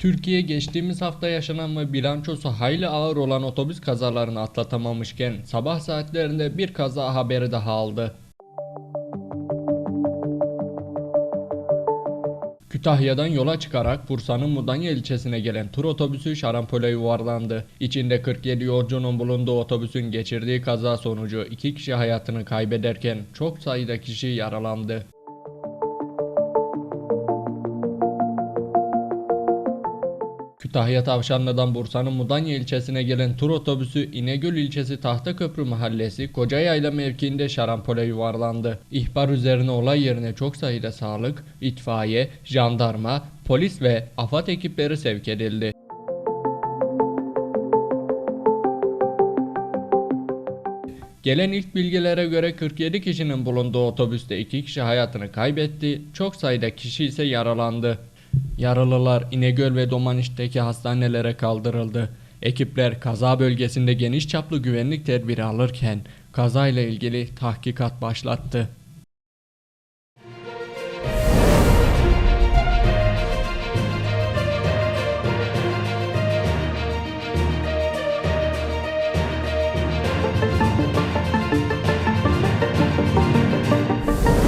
Türkiye geçtiğimiz hafta yaşanan ve bilançosu hayli ağır olan otobüs kazalarını atlatamamışken sabah saatlerinde bir kaza haberi daha aldı. Kütahya'dan yola çıkarak Bursa'nın Mudanya ilçesine gelen tur otobüsü şarampole yuvarlandı. İçinde 47 yolcunun bulunduğu otobüsün geçirdiği kaza sonucu iki kişi hayatını kaybederken çok sayıda kişi yaralandı. Kütahya Tavşanlı'dan Bursa'nın Mudanya ilçesine gelen tur otobüsü İnegöl ilçesi Tahtaköprü mahallesi Kocayayla mevkiinde şarampole yuvarlandı. İhbar üzerine olay yerine çok sayıda sağlık, itfaiye, jandarma, polis ve AFAD ekipleri sevk edildi. Gelen ilk bilgilere göre 47 kişinin bulunduğu otobüste 2 kişi hayatını kaybetti, çok sayıda kişi ise yaralandı. Yaralılar İnegöl ve Domaniş'teki hastanelere kaldırıldı. Ekipler kaza bölgesinde geniş çaplı güvenlik tedbiri alırken kazayla ilgili tahkikat başlattı.